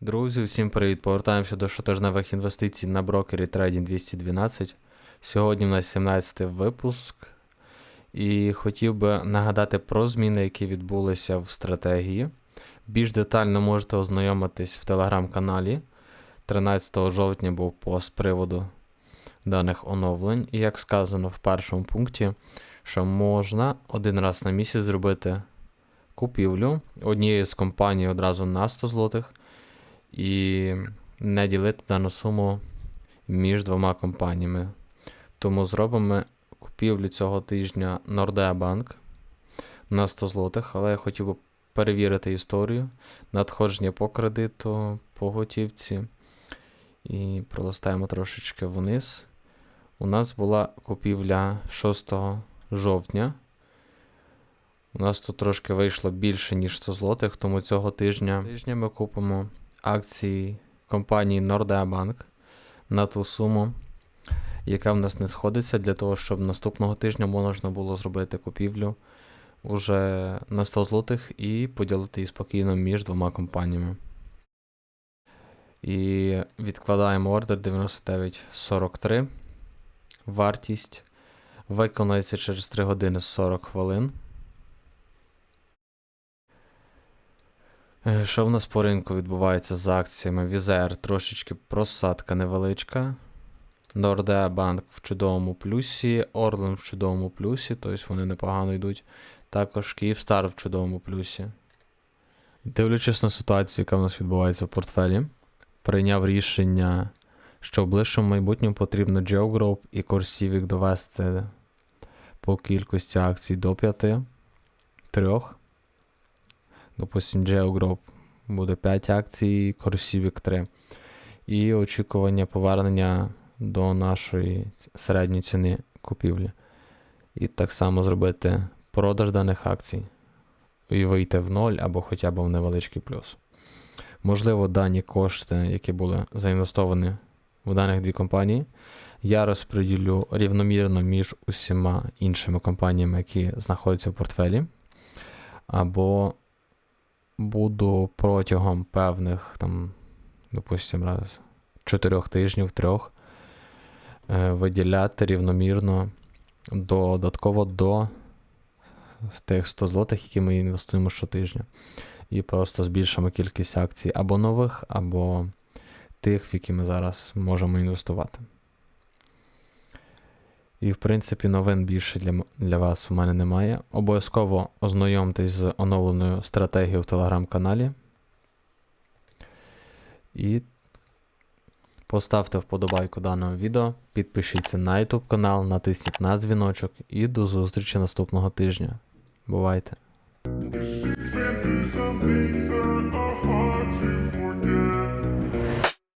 Друзі, всім привіт! Повертаємося до щотижневих інвестицій на брокері Trading 212. Сьогодні у нас 17 випуск. І хотів би нагадати про зміни, які відбулися в стратегії. Більш детально можете ознайомитись в телеграм-каналі. 13 жовтня був пост з приводу даних оновлень. І як сказано в першому пункті, що можна один раз на місяць зробити купівлю однієї з компаній одразу на 100 злотих і не ділити дану суму між двома компаніями. Тому зробимо купівлю цього тижня Nordea Bank на 100 злотих, але я хотів би перевірити історію надходження по кредиту, по готівці. І пролистаємо трошечки вниз. У нас була купівля 6 жовтня. У нас тут трошки вийшло більше, ніж 100 злотих, тому цього тижня, тижня ми купимо акції компанії Nordea Bank на ту суму, яка в нас не сходиться, для того, щоб наступного тижня можна було зробити купівлю уже на 100 злотих і поділити її спокійно між двома компаніями. І відкладаємо ордер 99.43. Вартість виконається через 3 години 40 хвилин. Що в нас по ринку відбувається з акціями? Візер трошечки просадка невеличка. Nordea Bank в чудовому плюсі, Orlen в чудовому плюсі, тобто вони непогано йдуть. Також Київстар в чудовому плюсі. Дивлячись на ситуацію, яка в нас відбувається в портфелі, прийняв рішення, що в ближчому майбутньому потрібно GeoGroup і CoreCivic довести по кількості акцій до 5, 3. Допустим, GeoGroup буде 5 акцій, CoreCivic 3. І очікування повернення до нашої середньої ціни купівлі. І так само зробити продаж даних акцій і вийти в ноль або хоча б в невеличкий плюс. Можливо, дані кошти, які були заінвестовані в даних дві компанії, я розподілю рівномірно між усіма іншими компаніями, які знаходяться в портфелі, або буду протягом певних, там, допустимо, раз, чотирьох тижнів, трьох, е, виділяти рівномірно додатково до тих 100 злотих, які ми інвестуємо щотижня. І просто збільшимо кількість акцій або нових, або тих, в які ми зараз можемо інвестувати. І, в принципі, новин більше для, для вас у мене немає. Обов'язково ознайомтесь з оновленою стратегією в телеграм-каналі. І поставте вподобайку даного відео, підпишіться на YouTube канал, натисніть на дзвіночок і до зустрічі наступного тижня. Бувайте!